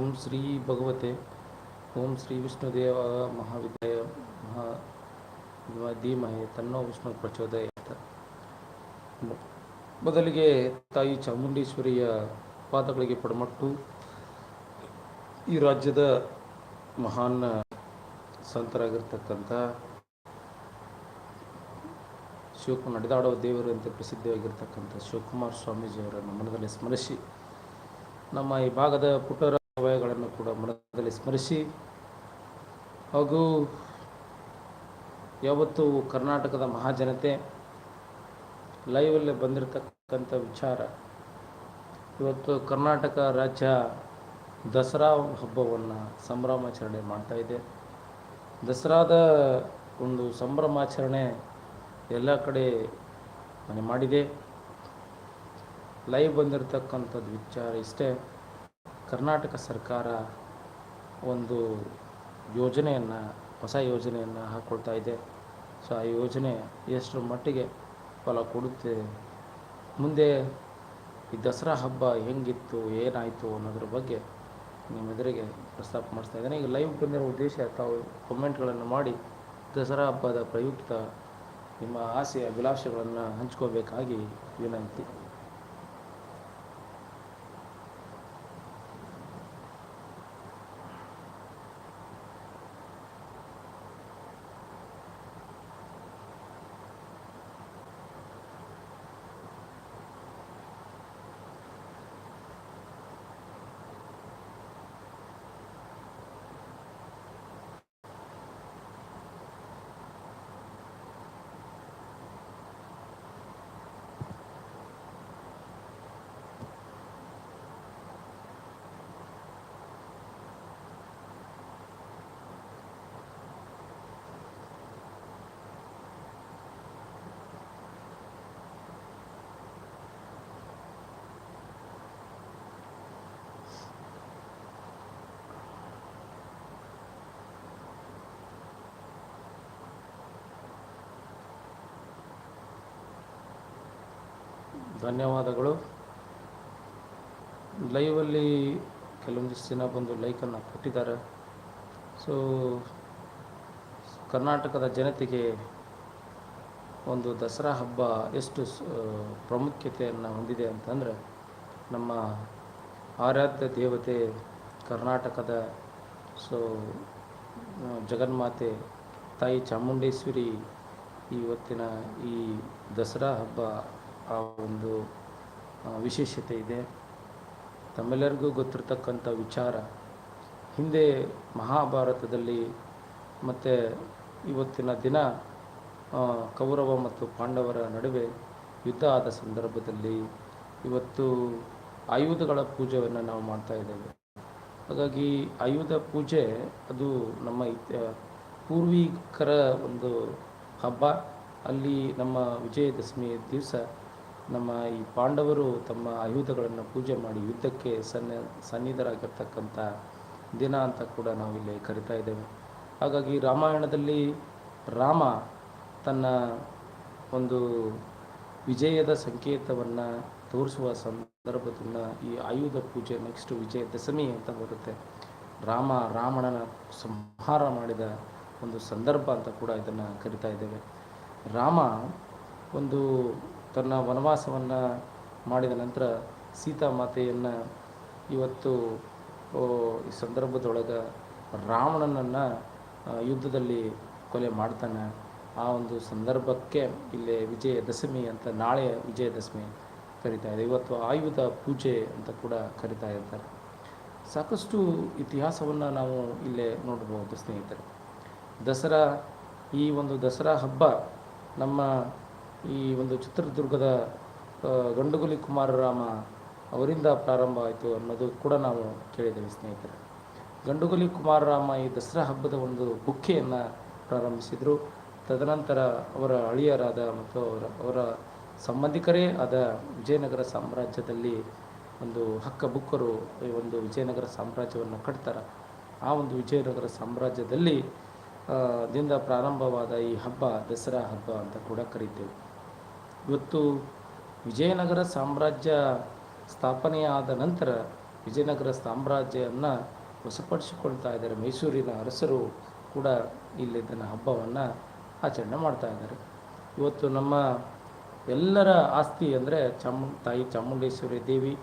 ಓಂ ಶ್ರೀ ಭಗವತೆ, ಓಂ ಶ್ರೀ ವಿಷ್ಣುದೇವ ಮಹಾವಿದ್ಯ ಮಹಾ ಧೀಮಹೆ ತನ್ನೋ ವಿಷ್ಣು ಪ್ರಚೋದಯ ಮೊದಲಿಗೆ ತಾಯಿ ಚಾಮುಂಡೇಶ್ವರಿಯ ಪಾದಗಳಿಗೆ ಪಡಮಟ್ಟು, ಈ ರಾಜ್ಯದ ಮಹಾನ್ ಸಂತರಾಗಿರ್ತಕ್ಕಂಥ ಶಿವಕುಮಾರ್, ನಡೆದಾಡುವ ಅಂತ ಪ್ರಸಿದ್ಧವಾಗಿರ್ತಕ್ಕಂಥ ಶಿವಕುಮಾರ್ ಸ್ವಾಮೀಜಿಯವರನ್ನು ಮನದಲ್ಲಿ ಸ್ಮರಿಸಿ, ನಮ್ಮ ಈ ಭಾಗದ ಪುಟ್ಟರ ವಯಗಳನ್ನು ಕೂಡ ಮನದಲ್ಲಿ ಸ್ಮರಿಸಿ ಹಾಗೂ ಯಾವತ್ತು ಕರ್ನಾಟಕದ ಮಹಾಜನತೆ ಲೈವಲ್ಲೇ ಬಂದಿರತಕ್ಕಂಥ ವಿಚಾರ. ಇವತ್ತು ಕರ್ನಾಟಕ ರಾಜ್ಯ ದಸರಾ ಹಬ್ಬವನ್ನು ಸಂಭ್ರಮಾಚರಣೆ ಮಾಡ್ತಾ ಇದೆ. ದಸರಾದ ಒಂದು ಸಂಭ್ರಮಾಚರಣೆ ಎಲ್ಲ ಕಡೆ ಮನೆ ಮಾಡಿದೆ. ಲೈವ್ ಬಂದಿರತಕ್ಕಂಥದ್ದು ವಿಚಾರ ಇಷ್ಟೇ. ಕರ್ನಾಟಕ ಸರ್ಕಾರ ಒಂದು ಯೋಜನೆಯನ್ನು, ಹೊಸ ಯೋಜನೆಯನ್ನು ಹಾಕ್ಕೊಳ್ತಾ ಇದೆ. ಸೊ ಆ ಯೋಜನೆ ಎಷ್ಟರ ಮಟ್ಟಿಗೆ ಫಲ ಕೊಡುತ್ತೆ? ಮುಂದೆ ಈ ದಸರಾ ಹಬ್ಬ ಹೆಂಗಿತ್ತು, ಏನಾಯಿತು ಅನ್ನೋದ್ರ ಬಗ್ಗೆ ನಿಮ್ಮೆದುರಿಗೆ ಪ್ರಸ್ತಾಪ ಮಾಡಿಸ್ತಾ ಇದ್ದೇನೆ. ಈಗ ಲೈವ್ ಬಂದಿರೋ ಉದ್ದೇಶ, ತಾವು ಕಮೆಂಟ್ಗಳನ್ನು ಮಾಡಿ ದಸರಾ ಹಬ್ಬದ ಪ್ರಯುಕ್ತ ನಿಮ್ಮ ಆಸೆ, ಅಭಿಲಾಷೆಗಳನ್ನು ಹಂಚ್ಕೋಬೇಕಾಗಿ ವಿನಂತಿ. ಧನ್ಯವಾದಗಳು. ಲೈವಲ್ಲಿ ಕೆಲವೊಂದಿಷ್ಟು ಜನ ಬಂದು ಲೈಕನ್ನು ಕೊಟ್ಟಿದ್ದಾರೆ. ಸೊ ಕರ್ನಾಟಕದ ಜನತೆಗೆ ಒಂದು ದಸರಾ ಹಬ್ಬ ಎಷ್ಟು ಪ್ರಾಮುಖ್ಯತೆಯನ್ನು ಹೊಂದಿದೆ ಅಂತಂದರೆ, ನಮ್ಮ ಆರಾಧ್ಯ ದೇವತೆ ಕರ್ನಾಟಕದ ಸೊ ಜಗನ್ಮಾತೆ ತಾಯಿ ಚಾಮುಂಡೇಶ್ವರಿ ಇವತ್ತಿನ ಈ ದಸರಾ ಹಬ್ಬ ಆ ಒಂದು ವಿಶೇಷತೆ ಇದೆ. ತಮ್ಮೆಲ್ಲರಿಗೂ ಗೊತ್ತಿರತಕ್ಕಂಥ ವಿಚಾರ. ಹಿಂದೆ ಮಹಾಭಾರತದಲ್ಲಿ ಮತ್ತು ಇವತ್ತಿನ ದಿನ ಕೌರವ ಮತ್ತು ಪಾಂಡವರ ನಡುವೆ ಯುದ್ಧ ಆದ ಸಂದರ್ಭದಲ್ಲಿ ಇವತ್ತು ಆಯುಧಗಳ ಪೂಜೆಯನ್ನು ನಾವು ಮಾಡ್ತಾ ಇದ್ದೇವೆ. ಹಾಗಾಗಿ ಆಯುಧ ಪೂಜೆ ಅದು ನಮ್ಮ ಪೂರ್ವಿಕರ ಒಂದು ಹಬ್ಬ. ಅಲ್ಲಿ ನಮ್ಮ ವಿಜಯದಶಮಿ ದಿವಸ ನಮ್ಮ ಈ ಪಾಂಡವರು ತಮ್ಮ ಆಯುಧಗಳನ್ನು ಪೂಜೆ ಮಾಡಿ ಯುದ್ಧಕ್ಕೆ ಸನ್ನ, ಸನ್ನಿಧರಾಗಿರ್ತಕ್ಕಂಥ ದಿನ ಅಂತ ಕೂಡ ನಾವಿಲ್ಲಿ ಕರಿತಾ ಇದ್ದೇವೆ. ಹಾಗಾಗಿ ರಾಮಾಯಣದಲ್ಲಿ ರಾಮ ತನ್ನ ಒಂದು ವಿಜಯದ ಸಂಕೇತವನ್ನು ತೋರಿಸುವ ಸಂದರ್ಭದಿಂದ ಈ ಆಯುಧ ಪೂಜೆ ನೆಕ್ಸ್ಟ್ ವಿಜಯ ದಶಮಿ ಅಂತ ಬರುತ್ತೆ. ರಾಮ ರಾವಣನ ಸಂಹಾರ ಮಾಡಿದ ಒಂದು ಸಂದರ್ಭ ಅಂತ ಕೂಡ ಇದನ್ನು ಕರಿತಾ ಇದ್ದೇವೆ. ರಾಮ ಒಂದು ತನ್ನ ವನವಾಸವನ್ನು ಮಾಡಿದ ನಂತರ ಸೀತಾ ಮಾತೆಯನ್ನು ಇವತ್ತು ಈ ಸಂದರ್ಭದೊಳಗೆ ರಾವಣನನ್ನು ಯುದ್ಧದಲ್ಲಿ ಕೊಲೆ ಮಾಡ್ತಾನೆ. ಆ ಒಂದು ಸಂದರ್ಭಕ್ಕೆ ಇಲ್ಲಿ ವಿಜಯದಶಮಿ ಅಂತ ನಾಳೆ ವಿಜಯದಶಮಿ ಕರಿತಾ ಇದೆ. ಇವತ್ತು ಆಯುಧ ಪೂಜೆ ಅಂತ ಕೂಡ ಕರಿತಾ ಇರ್ತಾರೆ. ಸಾಕಷ್ಟು ಇತಿಹಾಸವನ್ನು ನಾವು ಇಲ್ಲೇ ನೋಡಬಹುದು ಸ್ನೇಹಿತರೆ. ದಸರಾ, ಈ ಒಂದು ದಸರಾ ಹಬ್ಬ ನಮ್ಮ ಈ ಒಂದು ಚಿತ್ರದುರ್ಗದ ಗಂಡುಗುಲಿ ಕುಮಾರರಾಮ ಅವರಿಂದ ಪ್ರಾರಂಭ ಆಯಿತು ಅನ್ನೋದು ಕೂಡ ನಾವು ಕೇಳಿದ್ದೇವೆ ಸ್ನೇಹಿತರೆ. ಗಂಡುಗುಲಿ ಕುಮಾರರಾಮ ಈ ದಸರಾ ಹಬ್ಬದ ಒಂದು ಬುಕ್ಕೆಯನ್ನು ಪ್ರಾರಂಭಿಸಿದರು. ತದನಂತರ ಅವರ ಅಳಿಯರಾದ ಮತ್ತು ಅವರ ಅವರ ಸಂಬಂಧಿಕರೇ ಆದ ವಿಜಯನಗರ ಸಾಮ್ರಾಜ್ಯದಲ್ಲಿ ಒಂದು ಹಕ್ಕ ಬುಕ್ಕರು ಈ ಒಂದು ವಿಜಯನಗರ ಸಾಮ್ರಾಜ್ಯವನ್ನು ಕಟ್ತಾರೆ. ಆ ಒಂದು ವಿಜಯನಗರ ಸಾಮ್ರಾಜ್ಯದಲ್ಲಿ ದಿಂದ ಪ್ರಾರಂಭವಾದ ಈ ಹಬ್ಬ ದಸರಾ ಹಬ್ಬ ಅಂತ ಕೂಡ ಕರೀತೇವೆ. ಇವತ್ತು ವಿಜಯನಗರ ಸಾಮ್ರಾಜ್ಯ ಸ್ಥಾಪನೆಯಾದ ನಂತರ ವಿಜಯನಗರ ಸಾಮ್ರಾಜ್ಯವನ್ನು ವಶಪಡಿಸಿಕೊಳ್ತಾ ಇದ್ದಾರೆ. ಮೈಸೂರಿನ ಅರಸರು ಕೂಡ ಇಲ್ಲಿ ಇದನ್ನು ಹಬ್ಬವನ್ನು ಆಚರಣೆ ಮಾಡ್ತಾ ಇದ್ದಾರೆ. ಇವತ್ತು ನಮ್ಮ ಎಲ್ಲರ ಆಸ್ತಿ ಅಂದರೆ ಚಾಮು, ತಾಯಿ ಚಾಮುಂಡೇಶ್ವರಿ ದೇವಿ.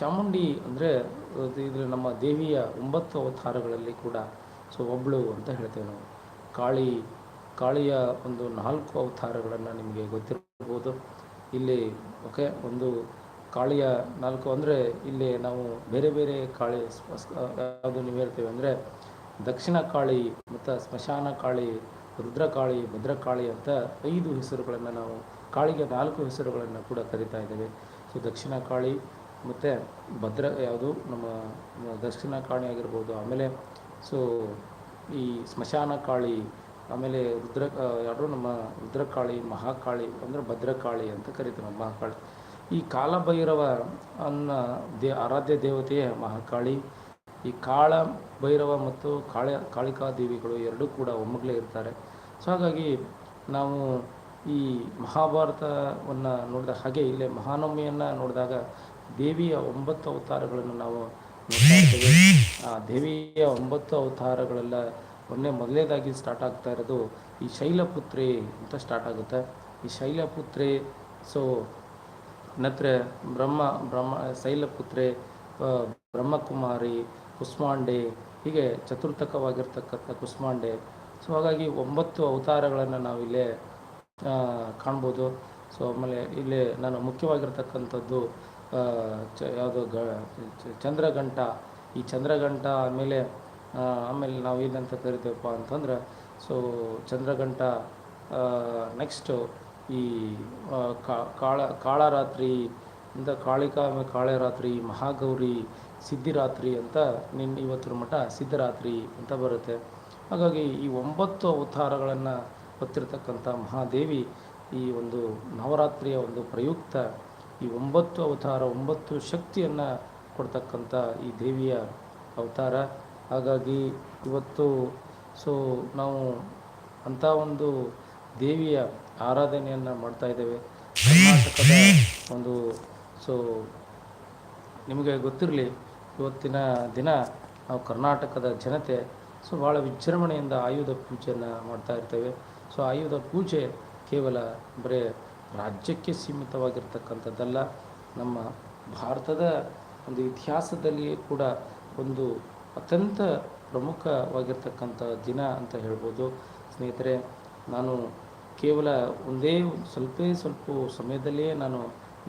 ಚಾಮುಂಡಿ ಅಂದರೆ ಇದು ನಮ್ಮ ದೇವಿಯ ಒಂಬತ್ತು ಅವತಾರಗಳಲ್ಲಿ ಕೂಡ ಸೊ ಒಬ್ಬಳು ಅಂತ ಹೇಳ್ತೇವೆ ನಾವು. ಕಾಳಿ, ಕಾಳಿಯ ಒಂದು ನಾಲ್ಕು ಅವತಾರಗಳನ್ನು ನಿಮಗೆ ಗೊತ್ತಿರ್ಬೋದು ಇಲ್ಲಿ ಓಕೆ ಒಂದು ಕಾಳಿಯ ನಾಲ್ಕು ಅಂದರೆ ಇಲ್ಲಿ ನಾವು ಬೇರೆ ಬೇರೆ ಕಾಳಿ ಯಾವುದು ನೀವು ಹೇಳ್ತೇವೆ ಅಂದರೆ ದಕ್ಷಿಣ ಕಾಳಿ ಮತ್ತು ಸ್ಮಶಾನ ಕಾಳಿ ರುದ್ರಕಾಳಿ ಭದ್ರಕಾಳಿ ಅಂತ ಐದು ಹೆಸರುಗಳನ್ನು ನಾವು ಕಾಳಿಗೆ ನಾಲ್ಕು ಹೆಸರುಗಳನ್ನು ಕೂಡ ಕರಿತಾ ಇದ್ದೇವೆ. ಸೊ ದಕ್ಷಿಣ ಕಾಳಿ ಮತ್ತು ಭದ್ರ ಯಾವುದು ನಮ್ಮ ದಕ್ಷಿಣ ಕಾಳಿ ಆಗಿರ್ಬೋದು. ಆಮೇಲೆ ಸೊ ಈ ಸ್ಮಶಾನ ಕಾಳಿ ಆಮೇಲೆ ರುದ್ರ ಯಾರು ನಮ್ಮ ರುದ್ರಕಾಳಿ, ಮಹಾಕಾಳಿ ಅಂದರೆ ಭದ್ರಕಾಳಿ ಅಂತ ಕರಿತೀವಿ ಮಹಾಕಾಳಿ. ಈ ಕಾಲಭೈರವ ಅನ್ನ ದೇ, ಆರಾಧ್ಯ ದೇವತೆಯೇ ಮಹಾಕಾಳಿ. ಈ ಕಾಳ ಭೈರವ ಮತ್ತು ಕಾಳ, ಕಾಳಿಕಾ ದೇವಿಗಳು ಎರಡೂ ಕೂಡ ಒಮ್ಮಗಲೇ ಇರ್ತಾರೆ. ಸೊ ಹಾಗಾಗಿ ನಾವು ಈ ಮಹಾಭಾರತವನ್ನು ನೋಡಿದ ಹಾಗೆ ಇಲ್ಲೇ ಮಹಾನವಮಿಯನ್ನು ನೋಡಿದಾಗ ದೇವಿಯ ಒಂಬತ್ತು ಅವತಾರಗಳನ್ನು ನಾವು ನೋಡ್ತಾ ಇರ್ತೇವೆ ಆ, ದೇವಿಯ ಒಂಬತ್ತು ಅವತಾರಗಳೆಲ್ಲ ಮೊನ್ನೆ ಮೊದಲೇದಾಗಿ ಸ್ಟಾರ್ಟ್ ಆಗ್ತಾ ಇರೋದು ಈ ಶೈಲಪುತ್ರಿ ಅಂತ ಸ್ಟಾರ್ಟ್ ಆಗುತ್ತೆ. ಈ ಶೈಲಪುತ್ರಿ ಸೊ ನತ್ರ ಬ್ರಹ್ಮ ಬ್ರಹ್ಮ, ಶೈಲಪುತ್ರೆ ಬ್ರಹ್ಮಕುಮಾರಿ, ಕುಸ್ಮಾಂಡೆ, ಹೀಗೆ ಚತುರ್ಥಕವಾಗಿರ್ತಕ್ಕಂಥ ಕುಸ್ಮಾಂಡೆ. ಸೊ ಹಾಗಾಗಿ ಒಂಬತ್ತು ಅವತಾರಗಳನ್ನು ನಾವಿಲ್ಲೇ ಕಾಣ್ಬೋದು. ಸೊ ಆಮೇಲೆ ಇಲ್ಲಿ ನಾನು ಮುಖ್ಯವಾಗಿರ್ತಕ್ಕಂಥದ್ದು ಚ, ಯಾವುದು ಗ ಚಂದ್ರಗಂಟ ಈ ಚಂದ್ರಗಂಟ ಆಮೇಲೆ ಆಮೇಲೆ ನಾವು ಏನಂತ ಕರಿತೇವಪ್ಪ ಅಂತಂದ್ರೆ ಸೊ ಚಂದ್ರಗಂಟ ನೆಕ್ಸ್ಟು ಈ ಕಾಳ, ಕಾಳರಾತ್ರಿ, ಇಂದ ಕಾಳಿಕಾ ಕಾಳೆ ಕಾಳರಾತ್ರಿ, ಮಹಾಗೌರಿ, ಸಿದ್ಧಿರಾತ್ರಿ ಅಂತ ನಿನ್ನ ಇವತ್ತರ ಮಠ ಸಿದ್ಧರಾತ್ರಿ ಅಂತ ಬರುತ್ತೆ. ಹಾಗಾಗಿ ಈ ಒಂಬತ್ತು ಅವತಾರಗಳನ್ನು ಹೊತ್ತಿರತಕ್ಕಂಥ ಮಹಾದೇವಿ ಈ ಒಂದು ನವರಾತ್ರಿಯ ಒಂದು ಪ್ರಯುಕ್ತ ಈ ಒಂಬತ್ತು ಅವತಾರ, ಒಂಬತ್ತು ಶಕ್ತಿಯನ್ನು ಕೊಡ್ತಕ್ಕಂಥ ಈ ದೇವಿಯ ಅವತಾರ. ಹಾಗಾಗಿ ಇವತ್ತು ಸೊ ನಾವು ಅಂಥ ಒಂದು ದೇವಿಯ ಆರಾಧನೆಯನ್ನು ಮಾಡ್ತಾ ಇದ್ದೇವೆ. ಕರ್ನಾಟಕದ ಒಂದು ಸೊ ನಿಮಗೆ ಗೊತ್ತಿರಲಿ, ಇವತ್ತಿನ ದಿನ ನಾವು ಕರ್ನಾಟಕದ ಜನತೆ ಸೊ ಭಾಳ ವಿಜೃಂಭಣೆಯಿಂದ ಆಯುಧ ಪೂಜೆಯನ್ನು ಮಾಡ್ತಾ ಇರ್ತೇವೆ. ಸೊ ಆಯುಧ ಪೂಜೆ ಕೇವಲ ಬರೀ ರಾಜ್ಯಕ್ಕೆ ಸೀಮಿತವಾಗಿರ್ತಕ್ಕಂಥದ್ದಲ್ಲ, ನಮ್ಮ ಭಾರತದ ಒಂದು ಇತಿಹಾಸದಲ್ಲಿಯೇ ಕೂಡ ಒಂದು ಅತ್ಯಂತ ಪ್ರಮುಖವಾಗಿರ್ತಕ್ಕಂಥ ದಿನ ಅಂತ ಹೇಳ್ಬೋದು. ಸ್ನೇಹಿತರೆ, ನಾನು ಕೇವಲ ಒಂದೇ ಸ್ವಲ್ಪ ಸ್ವಲ್ಪ ಸಮಯದಲ್ಲಿಯೇ ನಾನು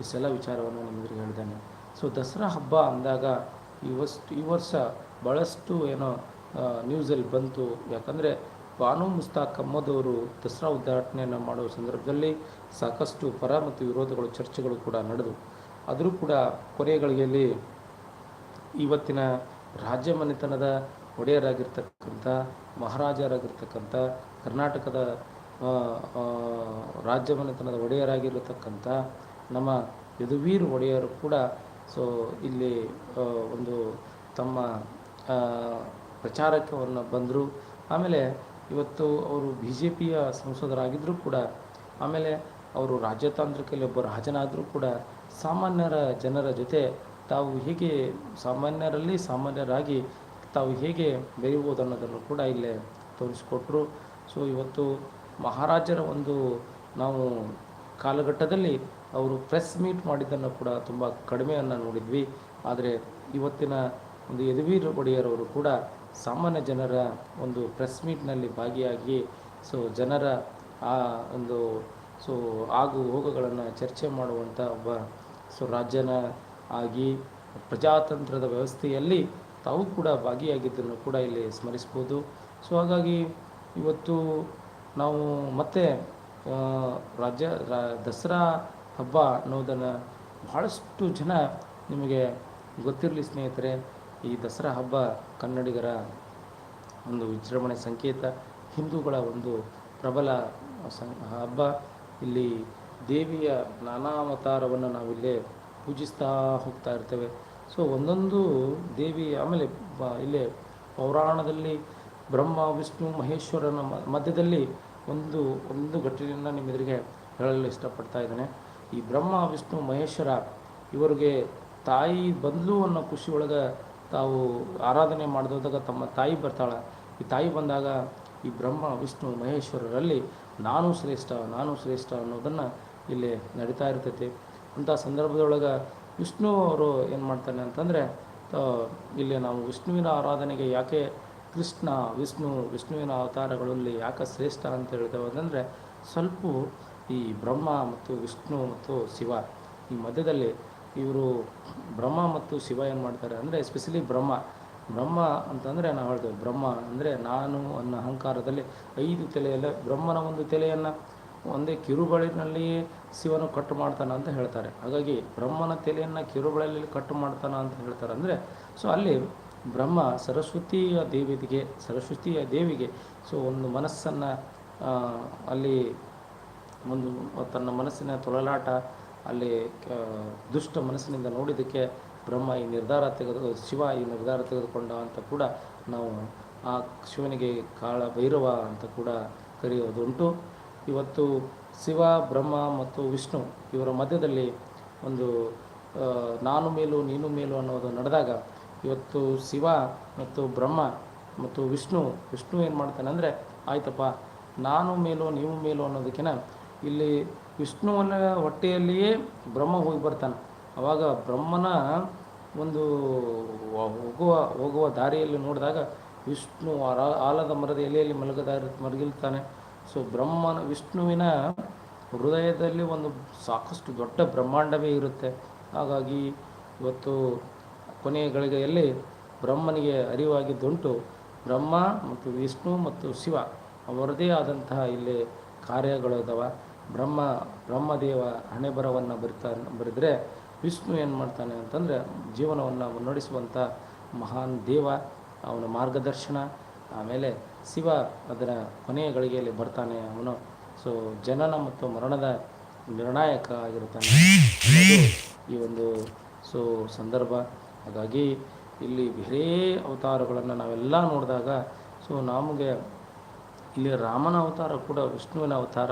ಇಷ್ಟೆಲ್ಲ ವಿಚಾರವನ್ನು ನಿಮಗೆ ಹೇಳಿದ್ದೇನೆ. ಸೊ ದಸರಾ ಹಬ್ಬ ಅಂದಾಗ ಈ ವರ್ಷ ಈ ವರ್ಷ ಭಾಳಷ್ಟು ಏನೋ ನ್ಯೂಸಲ್ಲಿ ಬಂತು. ಯಾಕಂದರೆ ಬಾನು ಮುಸ್ತಾಕ್ ಅಮ್ಮದವರು ದಸರಾ ಉದ್ಘಾಟನೆಯನ್ನು ಮಾಡುವ ಸಂದರ್ಭದಲ್ಲಿ ಸಾಕಷ್ಟು ಪರ ಮತ್ತು ವಿರೋಧಗಳು, ಚರ್ಚೆಗಳು ಕೂಡ ನಡೆದು. ಆದರೂ ಕೂಡ ಕೊನೆಗಳಿಗೆಯಲ್ಲಿ ಇವತ್ತಿನ ರಾಜ್ಯ ಮನೆತನದ ಒಡೆಯರಾಗಿರ್ತಕ್ಕಂಥ, ಮಹಾರಾಜರಾಗಿರ್ತಕ್ಕಂಥ, ಕರ್ನಾಟಕದ ರಾಜ್ಯ ಮನೆತನದ ಒಡೆಯರಾಗಿರತಕ್ಕಂಥ ನಮ್ಮ ಯದುವೀರ್ ಒಡೆಯರು ಕೂಡ, ಸೊ, ಇಲ್ಲಿ ಒಂದು ತಮ್ಮ ಪ್ರಚಾರಕವನ್ನು ಬಂದರು. ಆಮೇಲೆ ಇವತ್ತು ಅವರು ಬಿ ಜೆ ಪಿಯ ಸಂಸದರಾಗಿದ್ದರೂ ಕೂಡ, ಆಮೇಲೆ ಅವರು ರಾಜ್ಯತಾಂತ್ರಿಕಲ್ಲಿ ಒಬ್ಬ ರಾಜನಾದರೂ ಕೂಡ, ಸಾಮಾನ್ಯರ ಜನರ ಜೊತೆ ತಾವು ಹೇಗೆ ಸಾಮಾನ್ಯರಲ್ಲಿ ಸಾಮಾನ್ಯರಾಗಿ ತಾವು ಹೇಗೆ ಬೆರೆಯುವುದು ಅನ್ನೋದನ್ನು ಕೂಡ ಇಲ್ಲೇ ತೋರಿಸಿಕೊಟ್ರು. ಸೊ ಇವತ್ತು ಮಹಾರಾಜರ ಒಂದು ನಾವು ಕಾಲಘಟ್ಟದಲ್ಲಿ ಅವರು ಪ್ರೆಸ್ ಮೀಟ್ ಮಾಡಿದ್ದನ್ನು ಕೂಡ ತುಂಬ ಕಡಿಮೆಯನ್ನು ನೋಡಿದ್ವಿ. ಆದರೆ ಇವತ್ತಿನ ಒಂದು ಯದುವೀರ್ ಒಡೆಯರವರು ಕೂಡ ಸಾಮಾನ್ಯ ಜನರ ಒಂದು ಪ್ರೆಸ್ ಮೀಟ್ನಲ್ಲಿ ಭಾಗಿಯಾಗಿ ಸೊ ಜನರ ಆ ಒಂದು ಸೊ ಆಗು ಹೋಗುಗಳನ್ನು ಚರ್ಚೆ ಮಾಡುವಂಥ ಒಬ್ಬ ಸೊ ರಾಜ್ಯನ ಆಗಿ ಪ್ರಜಾತಂತ್ರದ ವ್ಯವಸ್ಥೆಯಲ್ಲಿ ತಾವು ಕೂಡ ಭಾಗಿಯಾಗಿದ್ದನ್ನು ಕೂಡ ಇಲ್ಲಿ ಸ್ಮರಿಸ್ಬೋದು. ಸೊ ಹಾಗಾಗಿ ಇವತ್ತು ನಾವು ಮತ್ತೆ ರಾಜ್ಯ ದಸರಾ ಹಬ್ಬ ಅನ್ನೋದನ್ನು ಬಹಳಷ್ಟು ಜನ ನಿಮಗೆ ಗೊತ್ತಿರಲಿ ಸ್ನೇಹಿತರೆ, ಈ ದಸರಾ ಹಬ್ಬ ಕನ್ನಡಿಗರ ಒಂದು ವಿಜೃಂಭಣೆ ಸಂಕೇತ, ಹಿಂದೂಗಳ ಒಂದು ಪ್ರಬಲ ಸಂ- ಹಬ್ಬ. ಇಲ್ಲಿ ದೇವಿಯ ನಾನಾವತಾರವನ್ನು ನಾವಿಲ್ಲೇ ಪೂಜಿಸ್ತಾ ಹೋಗ್ತಾ ಇರ್ತೇವೆ. ಸೊ ಒಂದೊಂದು ದೇವಿ ಆಮೇಲೆ ಇಲ್ಲೇ ಪೌರಾಣದಲ್ಲಿ ಬ್ರಹ್ಮ, ವಿಷ್ಣು, ಮಹೇಶ್ವರನ ಮಧ್ಯದಲ್ಲಿ ಒಂದು ಒಂದು ಘಟನೆಯನ್ನು ನಿಮ್ಮೆದುರಿಗೆ ಹೇಳಲು ಇಷ್ಟಪಡ್ತಾ ಇದ್ದೇನೆ. ಈ ಬ್ರಹ್ಮ, ವಿಷ್ಣು, ಮಹೇಶ್ವರ ಇವರಿಗೆ ತಾಯಿ ಬಂದಲು ಅನ್ನೋ ಖುಷಿ ತಾವು ಆರಾಧನೆ ಮಾಡಿದಾಗ ತಮ್ಮ ತಾಯಿ ಬರ್ತಾಳೆ. ಈ ತಾಯಿ ಬಂದಾಗ ಈ ಬ್ರಹ್ಮ, ವಿಷ್ಣು, ಮಹೇಶ್ವರರಲ್ಲಿ ನಾನು ಶ್ರೇಷ್ಠ ನಾನು ಶ್ರೇಷ್ಠ ಅನ್ನೋದನ್ನು ಇಲ್ಲಿ ನಡೀತಾ ಇರ್ತೈತಿ. ಅಂಥ ಸಂದರ್ಭದೊಳಗೆ ವಿಷ್ಣು ಅವರು ಏನು ಮಾಡ್ತಾನೆ ಅಂತಂದರೆ ಇಲ್ಲಿ ನಾವು ವಿಷ್ಣುವಿನ ಆರಾಧನೆಗೆ ಯಾಕೆ ಕೃಷ್ಣ, ವಿಷ್ಣು, ವಿಷ್ಣುವಿನ ಅವತಾರಗಳಲ್ಲಿ ಯಾಕೆ ಶ್ರೇಷ್ಠ ಅಂತ ಹೇಳ್ತೇವೆ ಅಂತಂದರೆ, ಸ್ವಲ್ಪ ಈ ಬ್ರಹ್ಮ ಮತ್ತು ವಿಷ್ಣು ಮತ್ತು ಶಿವ ಈ ಮಧ್ಯದಲ್ಲಿ ಇವರು ಬ್ರಹ್ಮ ಮತ್ತು ಶಿವ ಏನು ಮಾಡ್ತಾರೆ ಅಂದರೆ ಎಸ್ಪೆಷಲಿ ಬ್ರಹ್ಮ. ಬ್ರಹ್ಮ ಅಂತಂದರೆ ನಾವು ಹೇಳ್ತೇವೆ ಬ್ರಹ್ಮ ಅಂದರೆ ನಾನು ಅನ್ನೋ ಅಹಂಕಾರದಲ್ಲಿ ಐದು ತಲೆಯಲ್ಲ, ಬ್ರಹ್ಮನ ಒಂದು ತಲೆಯನ್ನು ಒಂದೇ ಕಿರುಬಳಿನಲ್ಲಿಯೇ ಶಿವನು ಕಟ್ಟು ಮಾಡ್ತಾನೆ ಅಂತ ಹೇಳ್ತಾರೆ. ಹಾಗಾಗಿ ಬ್ರಹ್ಮನ ತಲೆಯನ್ನು ಕಿರುಬಳಲ್ಲಿ ಕಟ್ಟು ಮಾಡ್ತಾನ ಅಂತ ಹೇಳ್ತಾರೆ. ಅಂದರೆ ಸೊ ಅಲ್ಲಿ ಬ್ರಹ್ಮ ಸರಸ್ವತಿಯ ದೇವಿಗೆ ಸರಸ್ವತಿಯ ದೇವಿಗೆ ಸೊ ಒಂದು ಮನಸ್ಸನ್ನು ಅಲ್ಲಿ ಒಂದು ತನ್ನ ಮನಸ್ಸಿನ ತೊಳಲಾಟ, ಅಲ್ಲಿ ದುಷ್ಟ ಮನಸ್ಸಿನಿಂದ ನೋಡಿದ್ದಕ್ಕೆ ಬ್ರಹ್ಮ ಈ ನಿರ್ಧಾರ ತೆಗೆದು, ಶಿವ ಈ ನಿರ್ಧಾರ ತೆಗೆದುಕೊಂಡ ಅಂತ ಕೂಡ ನಾವು ಆ ಶಿವನಿಗೆ ಕಾಳ ಭೈರವ ಅಂತ ಕೂಡ ಕರೆಯೋದುಂಟು ಇವತ್ತು ಶಿವ, ಬ್ರಹ್ಮ ಮತ್ತು ವಿಷ್ಣು ಇವರ ಮಧ್ಯದಲ್ಲಿ ಒಂದು ನಾನು ಮೇಲು, ನೀನು ಮೇಲು ಅನ್ನೋದು ನಡೆದಾಗ ಇವತ್ತು ಶಿವ ಮತ್ತು ಬ್ರಹ್ಮ ಮತ್ತು ವಿಷ್ಣು ವಿಷ್ಣು ಏನು ಮಾಡ್ತಾನೆ ಅಂದರೆ, ಆಯ್ತಪ್ಪ, ನಾನು ಮೇಲು, ನೀವು ಮೇಲು ಅನ್ನೋದಕ್ಕಿಂತ ಇಲ್ಲಿ ವಿಷ್ಣುವನ ಹೊಟ್ಟೆಯಲ್ಲಿಯೇ ಬ್ರಹ್ಮ ಹೋಗಿ ಬರ್ತಾನೆ. ಅವಾಗ ಬ್ರಹ್ಮನ ಒಂದು ಹೋಗುವ ಹೋಗುವ ದಾರಿಯಲ್ಲಿ ನೋಡಿದಾಗ ವಿಷ್ಣು ಆಲದ ಮರದ ಎಲೆಯಲ್ಲಿ ಮಲಗದ ಮಲಗಿಲ್ತಾನೆ ಸೊ ಬ್ರಹ್ಮನ ವಿಷ್ಣುವಿನ ಹೃದಯದಲ್ಲಿ ಒಂದು ಸಾಕಷ್ಟು ದೊಡ್ಡ ಬ್ರಹ್ಮಾಂಡವೇ ಇರುತ್ತೆ. ಹಾಗಾಗಿ ಇವತ್ತು ಕೊನೆಯ ಗಳಿಗೆಯಲ್ಲಿ ಬ್ರಹ್ಮನಿಗೆ ಅರಿವಾಗಿದ್ದುಂಟು. ಬ್ರಹ್ಮ ಮತ್ತು ವಿಷ್ಣು ಮತ್ತು ಶಿವ ಅವರದೇ ಆದಂತಹ ಇಲ್ಲಿ ಕಾರ್ಯಗಳು ಇದಾವೆ. ಬ್ರಹ್ಮ, ಬ್ರಹ್ಮದೇವ ಹಣೆಬರವನ್ನು ಬರಿತಾ, ಬರೆದರೆ ವಿಷ್ಣು ಏನು ಮಾಡ್ತಾನೆ ಅಂತಂದರೆ ಜೀವನವನ್ನು ಮುನ್ನಡೆಸುವಂಥ ಮಹಾನ್ ದೇವ, ಅವನ ಮಾರ್ಗದರ್ಶನ, ಆಮೇಲೆ ಶಿವ ಅದರ ಕೊನೆಯ ಗಳಿಗೆಯಲ್ಲಿ ಬರ್ತಾನೆ ಅವನು. ಸೊ ಜನನ ಮತ್ತು ಮರಣದ ನಿರ್ಣಾಯಕ ಆಗಿರುತ್ತಾನೆ. ಈ ಒಂದು ಸೊ ಸಂದರ್ಭ. ಹಾಗಾಗಿ ಇಲ್ಲಿ ಬೇರೆ ಅವತಾರಗಳನ್ನು ನಾವೆಲ್ಲ ನೋಡಿದಾಗ ಸೊ ನಮಗೆ ಇಲ್ಲಿ ರಾಮನ ಅವತಾರ ಕೂಡ ವಿಷ್ಣುವಿನ ಅವತಾರ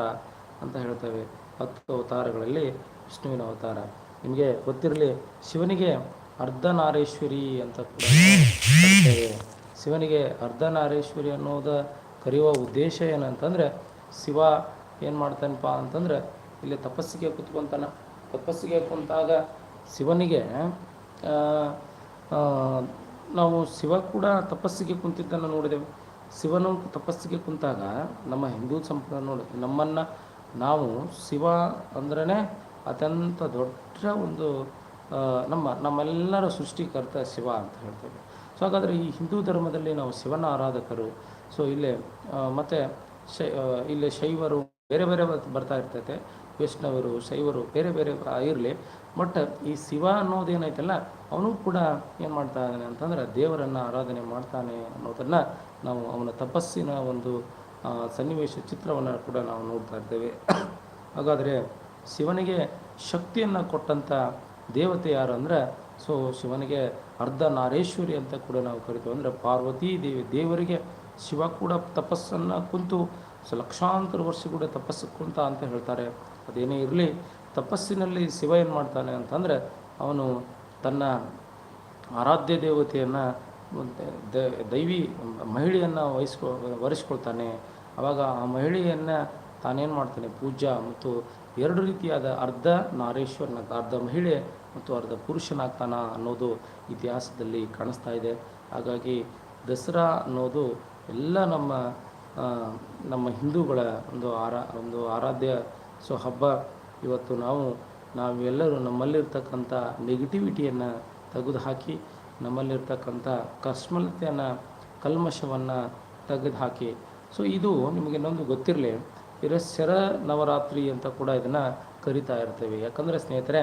ಅಂತ ಹೇಳ್ತೇವೆ. ಹತ್ತು ಅವತಾರಗಳಲ್ಲಿ ವಿಷ್ಣುವಿನ ಅವತಾರ. ನಿಮಗೆ ಗೊತ್ತಿರಲಿ, ಶಿವನಿಗೆ ಅರ್ಧನಾರೇಶ್ವರಿ ಅಂತ ಕೂಡ ಶಿವನಿಗೆ ಅರ್ಧನಾರೇಶ್ವರಿ ಅನ್ನೋದ ಕರೆಯುವ ಉದ್ದೇಶ ಏನಂತಂದರೆ, ಶಿವ ಏನು ಮಾಡ್ತಾನಪ್ಪ ಅಂತಂದರೆ, ಇಲ್ಲಿ ತಪಸ್ಸಿಗೆ ಕುತ್ಕೊಂತಾನ. ತಪಸ್ಸಿಗೆ ಕುಂತಾಗ ಶಿವನಿಗೆ ನಾವು ಶಿವ ಕೂಡ ತಪಸ್ಸಿಗೆ ಕುಂತಿದ್ದನ್ನು ನೋಡಿದೆವು. ಶಿವನು ತಪಸ್ಸಿಗೆ ಕುಂತಾಗ ನಮ್ಮ ಹಿಂದೂ ಸಂಪ್ರದಾಯ ನೋಡಿ, ನಮ್ಮನ್ನು ನಾವು ಶಿವ ಅಂದ್ರೇ ಅತ್ಯಂತ ದೊಡ್ಡ ಒಂದು ನಮ್ಮ, ನಮ್ಮೆಲ್ಲರ ಸೃಷ್ಟಿಕರ್ತ ಶಿವ ಅಂತ ಹೇಳ್ತೇವೆ. ಸೊ ಹಾಗಾದರೆ ಈ ಹಿಂದೂ ಧರ್ಮದಲ್ಲಿ ನಾವು ಶಿವನ ಆರಾಧಕರು. ಸೊ ಇಲ್ಲೇ ಮತ್ತು ಶೈ ಇಲ್ಲೇ ಶೈವರು ಬೇರೆ ಬೇರೆ ಬರ್ತಾ ಇರ್ತೈತೆ. ವೈಷ್ಣವರು, ಶೈವರು ಬೇರೆ ಬೇರೆ ಇರಲಿ. ಬಟ್ ಈ ಶಿವ ಅನ್ನೋದೇನೈತಲ್ಲ ಅವನು ಕೂಡ ಏನು ಮಾಡ್ತಾ ಇದ್ದಾನೆ ಅಂತಂದ್ರೆ ದೇವರನ್ನು ಆರಾಧನೆ ಮಾಡ್ತಾನೆ ಅನ್ನೋದನ್ನು ನಾವು ಅವನ ತಪಸ್ಸಿನ ಒಂದು ಸನ್ನಿವೇಶ ಚಿತ್ರವನ್ನು ಕೂಡ ನಾವು ನೋಡ್ತಾ ಇರ್ತೇವೆ ಹಾಗಾದರೆ ಶಿವನಿಗೆ ಶಕ್ತಿಯನ್ನು ಕೊಟ್ಟಂಥ ದೇವತೆ ಯಾರು ಅಂದರೆ ಸೊ ಶಿವನಿಗೆ ಅರ್ಧ ನಾರೇಶ್ವರಿ ಅಂತ ಕೂಡ ನಾವು ಕರಿತೀವಿ. ಅಂದರೆ ಪಾರ್ವತೀ ದೇವಿ ದೇವರಿಗೆ ಶಿವ ಕೂಡ ತಪಸ್ಸನ್ನು ಕುಂತು ಲಕ್ಷಾಂತರ ವರ್ಷ ಕೂಡ ತಪಸ್ಸು ಕುಂತ ಅಂತ ಹೇಳ್ತಾರೆ. ಅದೇನೇ ಇರಲಿ, ತಪಸ್ಸಿನಲ್ಲಿ ಶಿವ ಏನು ಮಾಡ್ತಾನೆ ಅಂತಂದರೆ ಅವನು ತನ್ನ ಆರಾಧ್ಯ ದೇವತೆಯನ್ನು ದೈವಿ ಮಹಿಳೆಯನ್ನು ವಹಿಸ್ಕೊ, ವರಿಸ್ಕೊಳ್ತಾನೆ. ಆವಾಗ ಆ ಮಹಿಳೆಯನ್ನು ತಾನೇನು ಮಾಡ್ತಾನೆ ಪೂಜಾ ಮತ್ತು ಎರಡು ರೀತಿಯಾದ ಅರ್ಧ ನಾರೇಶ್ವರನ ಅರ್ಧ ಮಹಿಳೆ ಮತ್ತು ಅರ್ಧ ಪುರುಷನಾಗ್ತಾನ ಅನ್ನೋದು ಇತಿಹಾಸದಲ್ಲಿ ಕಾಣಿಸ್ತಾ ಇದೆ. ಹಾಗಾಗಿ ದಸರಾ ಅನ್ನೋದು ಎಲ್ಲ ನಮ್ಮ ನಮ್ಮ ಹಿಂದೂಗಳ ಒಂದು ಆರಾ, ಒಂದು ಆರಾಧ್ಯ ಸೊ ಹಬ್ಬ. ಇವತ್ತು ನಾವು, ನಾವೆಲ್ಲರೂ ನಮ್ಮಲ್ಲಿರ್ತಕ್ಕಂಥ ನೆಗೆಟಿವಿಟಿಯನ್ನು ತೆಗೆದುಹಾಕಿ, ನಮ್ಮಲ್ಲಿರ್ತಕ್ಕಂಥ ಕಸ್ಮಲತೆಯನ್ನು, ಕಲ್ಮಶವನ್ನು ತೆಗೆದುಹಾಕಿ. ಸೊ ಇದು ನಿಮಗೆ ಇನ್ನೊಂದು ಗೊತ್ತಿರಲಿ ಇರೋ ಶರ ನವರಾತ್ರಿ ಅಂತ ಕೂಡ ಇದನ್ನು ಕರಿತಾ ಇರ್ತೇವೆ. ಯಾಕಂದರೆ ಸ್ನೇಹಿತರೆ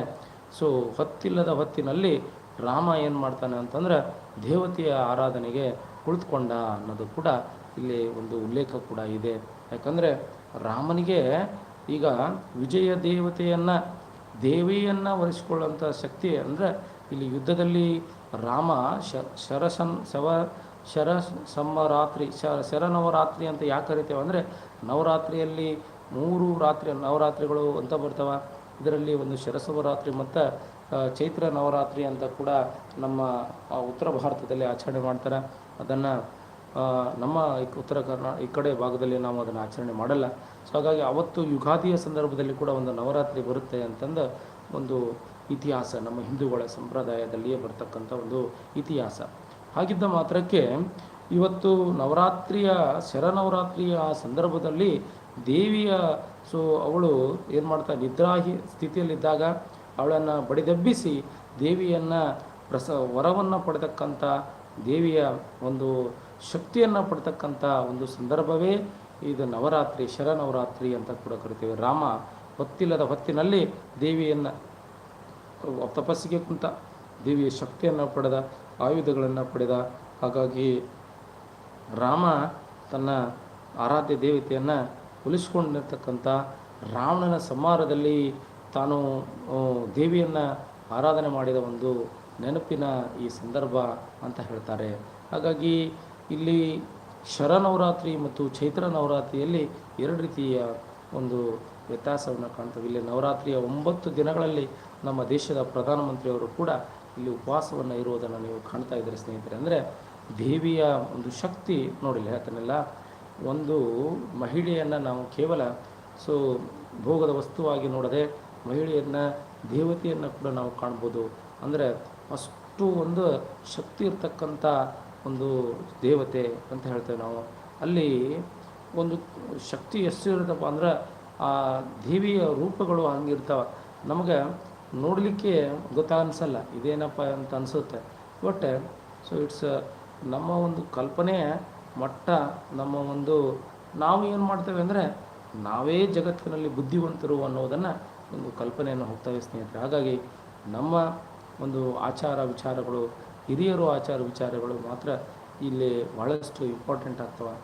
ಸೊ ಹೊತ್ತಿಲ್ಲದ ಹೊತ್ತಿನಲ್ಲಿ ರಾಮ ಏನು ಮಾಡ್ತಾನೆ ಅಂತಂದ್ರೆ ದೇವತೆಯ ಆರಾಧನೆಗೆ ಕುಳಿತುಕೊಂಡ ಅನ್ನೋದು ಕೂಡ ಇಲ್ಲಿ ಒಂದು ಉಲ್ಲೇಖ ಕೂಡ ಇದೆ. ಯಾಕಂದರೆ ರಾಮನಿಗೆ ಈಗ ವಿಜಯ ದೇವತೆಯನ್ನು, ದೇವಿಯನ್ನು ವರಿಸಿಕೊಳ್ಳುವಂಥ ಶಕ್ತಿ ಅಂದರೆ ಇಲ್ಲಿ ಯುದ್ಧದಲ್ಲಿ ರಾಮ ಶ, ಶರಸನ್, ಶವ, ಶರ ಸಮರಾತ್ರಿ ಶ, ಶರನವರಾತ್ರಿ ಅಂತ ಯಾಕೆ ಕರಿತೇವೆ ಅಂದರೆ ನವರಾತ್ರಿಯಲ್ಲಿ ಮೂರು ರಾತ್ರಿ, ನವರಾತ್ರಿಗಳು ಅಂತ ಬರ್ತಾವ. ಇದರಲ್ಲಿ ಒಂದು ಶರಸವರಾತ್ರಿ ಮತ್ತು ಚೈತ್ರ ನವರಾತ್ರಿ ಅಂತ ಕೂಡ ನಮ್ಮ ಉತ್ತರ ಭಾರತದಲ್ಲಿ ಆಚರಣೆ ಮಾಡ್ತಾರೆ. ಅದನ್ನು ನಮ್ಮ ಉತ್ತರ ಕರ್ನಾ, ಈ ಕಡೆ ಭಾಗದಲ್ಲಿ ನಾವು ಅದನ್ನು ಆಚರಣೆ ಮಾಡಲ್ಲ. ಸೊ ಹಾಗಾಗಿ ಅವತ್ತು ಯುಗಾದಿಯ ಸಂದರ್ಭದಲ್ಲಿ ಕೂಡ ಒಂದು ನವರಾತ್ರಿ ಬರುತ್ತೆ ಅಂತಂದು ಒಂದು ಇತಿಹಾಸ, ನಮ್ಮ ಹಿಂದೂಗಳ ಸಂಪ್ರದಾಯದಲ್ಲಿಯೇ ಬರ್ತಕ್ಕಂಥ ಒಂದು ಇತಿಹಾಸ. ಹಾಗಿದ್ದ ಮಾತ್ರಕ್ಕೆ ಇವತ್ತು ನವರಾತ್ರಿಯ, ಶರನವರಾತ್ರಿಯ ಸಂದರ್ಭದಲ್ಲಿ ದೇವಿಯ ಸೊ ಅವಳು ಏನು ಮಾಡ್ತಾ, ನಿದ್ರಾಹಿ ಸ್ಥಿತಿಯಲ್ಲಿದ್ದಾಗ ಅವಳನ್ನು ಬಡಿದೆಬ್ಬಿಸಿ ದೇವಿಯನ್ನು ಪ್ರಸ, ವರವನ್ನು ಪಡೆತಕ್ಕಂಥ ದೇವಿಯ ಒಂದು ಶಕ್ತಿಯನ್ನು ಪಡ್ತಕ್ಕಂಥ ಒಂದು ಸಂದರ್ಭವೇ ಇದು ನವರಾತ್ರಿ, ಶರನವರಾತ್ರಿ ಅಂತ ಕೂಡ ಕರಿತೇವೆ. ರಾಮ ಹೊತ್ತಿಲ್ಲದ ಹೊತ್ತಿನಲ್ಲಿ ದೇವಿಯನ್ನು ತಪಸ್ಸಿಗೆ ಕುಂತ ದೇವಿಯ ಶಕ್ತಿಯನ್ನು ಪಡೆದ, ಆಯುಧಗಳನ್ನು ಪಡೆದ. ಹಾಗಾಗಿ ರಾಮ ತನ್ನ ಆರಾಧ್ಯ ದೇವತೆಯನ್ನು ಉಳಿಸ್ಕೊಂಡಿರ್ತಕ್ಕಂಥ ರಾವಣನ ಸಂಹಾರದಲ್ಲಿ ತಾನು ದೇವಿಯನ್ನು ಆರಾಧನೆ ಮಾಡಿದ ಒಂದು ನೆನಪಿನ ಈ ಸಂದರ್ಭ ಅಂತ ಹೇಳ್ತಾರೆ. ಹಾಗಾಗಿ ಇಲ್ಲಿ ಶರನವರಾತ್ರಿ ಮತ್ತು ಚೈತ್ರ ನವರಾತ್ರಿಯಲ್ಲಿ ಎರಡು ರೀತಿಯ ಒಂದು ವ್ಯತ್ಯಾಸವನ್ನು ಕಾಣ್ತೇವೆ ಇಲ್ಲಿ ನವರಾತ್ರಿಯ ಒಂಬತ್ತು ದಿನಗಳಲ್ಲಿ ನಮ್ಮ ದೇಶದ ಪ್ರಧಾನಮಂತ್ರಿಯವರು ಕೂಡ ಇಲ್ಲಿ ಉಪವಾಸವನ್ನು ಇರುವುದನ್ನು ನೀವು ಕಾಣ್ತಾ ಇದ್ದೀರಿ ಸ್ನೇಹಿತರೆ. ಅಂದರೆ ದೇವಿಯ ಒಂದು ಶಕ್ತಿ ನೋಡಿಲ್ಲ ಹೇಳ್ತಾನೆಲ್ಲ ಒಂದು ಮಹಿಳೆಯನ್ನು ನಾವು ಕೇವಲ, ಸೊ ಭೋಗದ ವಸ್ತುವಾಗಿ ನೋಡದೆ ಮಹಿಳೆಯನ್ನು, ದೇವತೆಯನ್ನು ಕೂಡ ನಾವು ಕಾಣ್ಬೋದು. ಅಂದರೆ ಅಷ್ಟು ಒಂದು ಶಕ್ತಿ ಇರ್ತಕ್ಕಂಥ ಒಂದು ದೇವತೆ ಅಂತ ಹೇಳ್ತೇವೆ ನಾವು. ಅಲ್ಲಿ ಒಂದು ಶಕ್ತಿ ಎಷ್ಟು ಇರುತ್ತಪ್ಪ ಅಂದ್ರೆ ಆ ದೇವಿಯ ರೂಪಗಳು ಹಂಗಿರ್ತಾವ. ನಮಗೆ ನೋಡಲಿಕ್ಕೆ ಗೊತ್ತಾಗನ್ಸಲ್ಲ ಇದೇನಪ್ಪ ಅಂತ ಅನಿಸುತ್ತೆ. ಬಟ್, ಸೊ ಇಟ್ಸ್ ನಮ್ಮ ಒಂದು ಕಲ್ಪನೆ ಮಟ್ಟ ನಮ್ಮ ಒಂದು ನಾವು ಏನು ಮಾಡ್ತೇವೆ ಅಂದರೆ ನಾವೇ ಜಗತ್ತಿನಲ್ಲಿ ಬುದ್ಧಿವಂತರು ಅನ್ನೋದನ್ನು ಒಂದು ಕಲ್ಪನೆಯನ್ನು ಹೋಗ್ತೇವೆ ಸ್ನೇಹಿತರೆ. ಹಾಗಾಗಿ ನಮ್ಮ ಒಂದು ಆಚಾರ ವಿಚಾರಗಳು, ಹಿರಿಯರು ಆಚಾರ ವಿಚಾರಗಳು ಮಾತ್ರ ಇಲ್ಲಿ ಭಾಳಷ್ಟು ಇಂಪಾರ್ಟೆಂಟ್ ಆಗ್ತವೆ.